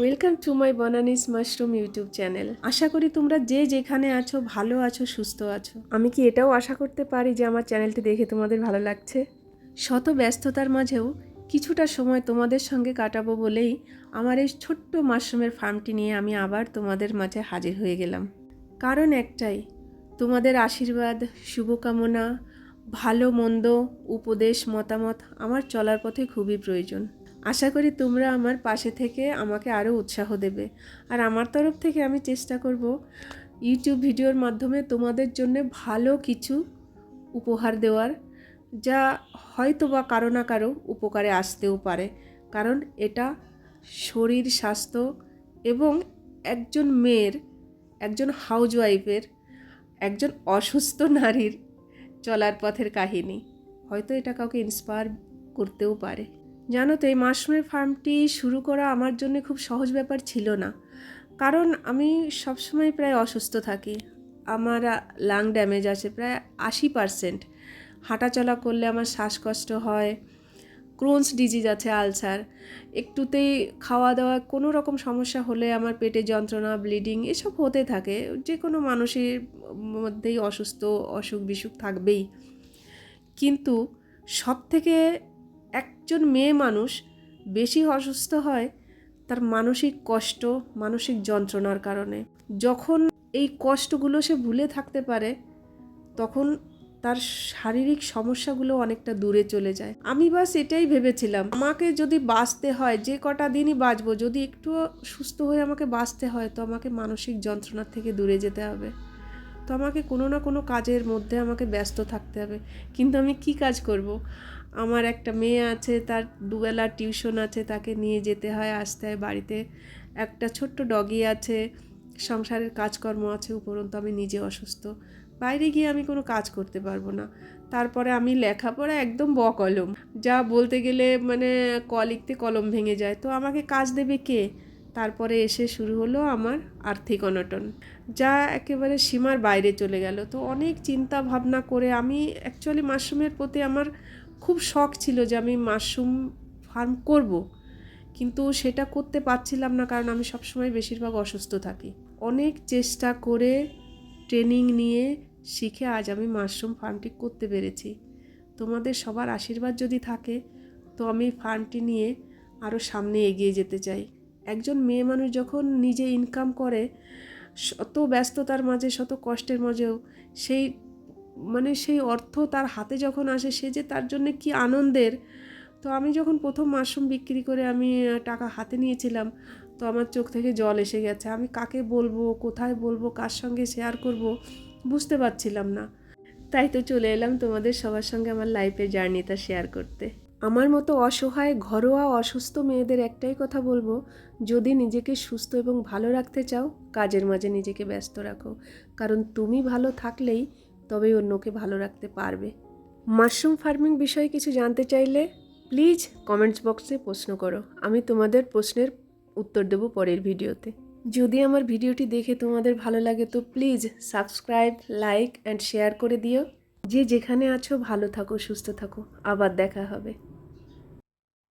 Welcome to my Banani's mushroom YouTube channel আশা করি তোমরা যে যেখানে আছো, ভালো আছো, সুস্থ আছো। আমি কি এটাও আশা করতে পারি যে আমার চ্যানেলটি দেখে তোমাদের ভালো লাগছে? শত ব্যস্ততার মাঝেও কিছুটা সময় তোমাদের সঙ্গে কাটাবো বলেই আমার এই ছোট্ট মাশরুমের ফার্মটি নিয়ে আমি আবার তোমাদের মাঝে হাজির হয়ে গেলাম। কারণ একটাই, তোমাদের আশীর্বাদ, শুভকামনা, ভালো মন্দ, উপদেশ, মতামত আমার চলার পথে খুবই প্রয়োজন। আশা করি তোমরা আমার পাশে থেকে আমাকে আরও উৎসাহ দেবে। আর আমার তরফ থেকে আমি চেষ্টা করব ইউটিউব ভিডিওর মাধ্যমে তোমাদের জন্য ভালো কিছু উপহার দেওয়ার, যা হয়তো বা কারও না কারও উপকারে আসতেও পারে। কারণ এটা শরীর স্বাস্থ্য এবং একজন মেয়ের, একজন হাউজওয়াইফের একজন অসুস্থ নারীর চলার পথের কাহিনী। হয়তো এটা কাউকে ইন্সপায়ার করতেও পারে। জানো তো, এই মাশরুমের ফার্মটি শুরু করা আমার জন্য খুব সহজ ব্যাপার ছিল না। কারণ আমি সবসময় প্রায় অসুস্থ থাকি। আমার লাং ড্যামেজ আছে প্রায় আশি পারসেন্ট হাঁটাচলা করলে আমার শ্বাসকষ্ট হয় ক্রোনস ডিজিজ আছে আলসার একটুতেই খাওয়া দাওয়া কোনো রকম সমস্যা হলে আমার পেটে যন্ত্রণা ব্লিডিং এসব হতে থাকে। যে কোনো মানুষের মধ্যেই অসুস্থ অসুখ বিসুখ থাকবেই। কিন্তু সব থেকে একজন মেয়ে মানুষ বেশি অসুস্থ হয় তার মানসিক কষ্ট, মানসিক যন্ত্রণার কারণে। যখন এই কষ্টগুলো সে ভুলে থাকতে পারে, তখন তার শারীরিক সমস্যাগুলো অনেকটা দূরে চলে যায়। আমি বাস এটাই ভেবেছিলাম, আমাকে যদি বাঁচতে হয়, যে কটা দিনই বাঁচবো, যদি একটু সুস্থ হয়ে আমাকে বাঁচতে হয়, তো আমাকে মানসিক যন্ত্রণার থেকে দূরে যেতে হবে। তো আমাকে কোনো না কোনো কাজের মধ্যে আমাকে ব্যস্ত থাকতে হবে। কিন্তু আমি কি কাজ করব? আমার একটা মেয়ে আছে, তার দুবেলা টিউশন আছে, তাকে নিয়ে যেতে হয়, আসতে হয় বাড়িতে। একটা ছোট্ট ডগি আছে, সংসারের কাজকর্ম আছে উপরন্তু আমি নিজে অসুস্থ। বাইরে গিয়ে আমি কোনো কাজ করতে পারব না। তারপরে আমি লেখাপড়া একদম ব কলম যা বলতে গেলে মানে ক লিখতে কলম ভেঙে যায়। তো আমাকে কাজ দেবে কে? তারপরে এসে শুরু হলো আমার আর্থিক অনটন। যা একেবারে সীমার বাইরে চলে গেল। তো অনেক চিন্তা ভাবনা করে আমি অ্যাকচুয়ালি মাশরুমের প্রতি আমার খুব শখ ছিল যে আমি মাশরুম ফার্ম করব। কিন্তু সেটা করতে পারছিলাম না কারণ আমি সবসময় বেশিরভাগ অসুস্থ থাকি। অনেক চেষ্টা করে ট্রেনিং নিয়ে শিখে আজ আমি মাশরুম ফার্মটি করতে পেরেছি। তোমাদের সবার আশীর্বাদ যদি থাকে, তো আমি ফার্মটি নিয়ে আরও সামনে এগিয়ে যেতে চাই। একজন মেয়ে মানুষ যখন নিজে ইনকাম করে, শত ব্যস্ততার মাঝে, শত কষ্টের মাঝেও সেই মানে সেই অর্থ তার হাতে যখন আসে, সে যে তার জন্য কি আনন্দের। তো আমি যখন প্রথম মাশরুম বিক্রি করে আমি টাকা হাতে নিয়েছিলাম, তো আমার চোখ থেকে জল এসে গেছে। আমি কাকে বলব, কোথায় বলব, কার সঙ্গে শেয়ার করব বুঝতে পারছিলাম না। তাই তো চলে এলাম তোমাদের সবার সঙ্গে আমার লাইফের জার্নিটা শেয়ার করতে। আমার মতো অসহায়, ঘরোয়া, অসুস্থ মেয়েদের একটাই কথা বলব, যদি নিজেকে সুস্থ এবং ভালো রাখতে চাও, কাজের মাঝে নিজেকে ব্যস্ত রাখো। কারণ তুমি ভালো থাকলেই তবেই অন্যকে ভালো রাখতে পারবে। মাশরুম ফার্মিং বিষয়ে কিছু জানতে চাইলে প্লিজ কমেন্টস বক্সে প্রশ্ন করো। আমি তোমাদের প্রশ্নের উত্তর দেব পরের ভিডিওতে। যদি আমার ভিডিওটি দেখে তোমাদের ভালো লাগে তো please subscribe, like, and share করে দিও। যে যেখানে আছো ভালো থাকো, সুস্থ থাকো। আবার দেখা হবে।